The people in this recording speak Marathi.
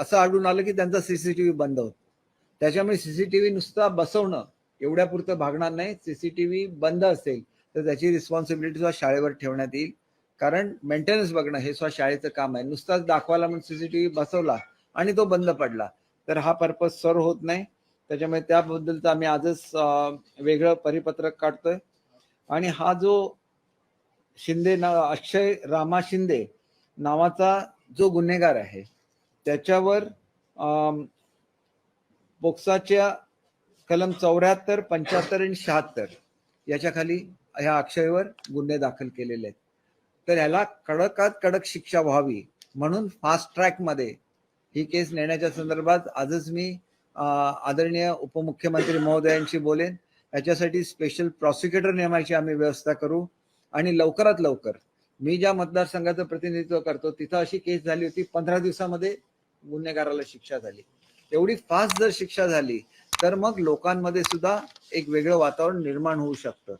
असं आढळून आलं की त्यांचा सीसीटीव्ही बंद होतो. त्याच्यामुळे सीसीटीव्ही नुसता बसवणं एवढ्या पुरतं भागणार नाही. सीसीटीव्ही बंद असेल तर त्याची रिस्पॉन्सिबिलिटी सुद्धा शाळेवर ठेवण्यात येईल. कारण मेंटेनन्स बघणं हे सुद्धा शाळेचं काम आहे. नुसताच दाखवायला म्हणून सीसीटीव्ही बसवला आणि तो बंद पडला. तर हा पर्पज सर्व होत नाही. त्याच्यामुळे त्याबद्दलचं आम्ही आजच वेगळं परिपत्रक काढतोय. आणि हा जो शिंदे ना अक्षय रामा शिंदे नावाचा जो गुन्हेगार आहे त्याच्यावर बोक्साच्या पोक्साच्या कलम चौऱ्याहत्तर पंच्याहत्तर आणि शहात्तर याच्या खाली ह्या अक्षयवर गुन्हे दाखल केलेले आहेत. तर ह्याला कडकात कडक शिक्षा व्हावी म्हणून फास्ट ट्रॅकमध्ये ही केस नेण्याच्या संदर्भात आजच मी आदरणीय उपमुख्यमंत्री महोदयांशी बोलेन. याच्यासाठी स्पेशल प्रॉसिक्युटर नेमायची आम्ही व्यवस्था करू आणि लवकरात लवकर मी ज्या मतदारसंघाचं प्रतिनिधित्व करतो तिथं अशी केस झाली होती पंधरा दिवसामध्ये गुन्हेगाराला शिक्षा झाली. एवढी फास्ट जर शिक्षा झाली तर मग लोकांमध्ये सुद्धा एक वेगळं वातावरण निर्माण होऊ शकतं.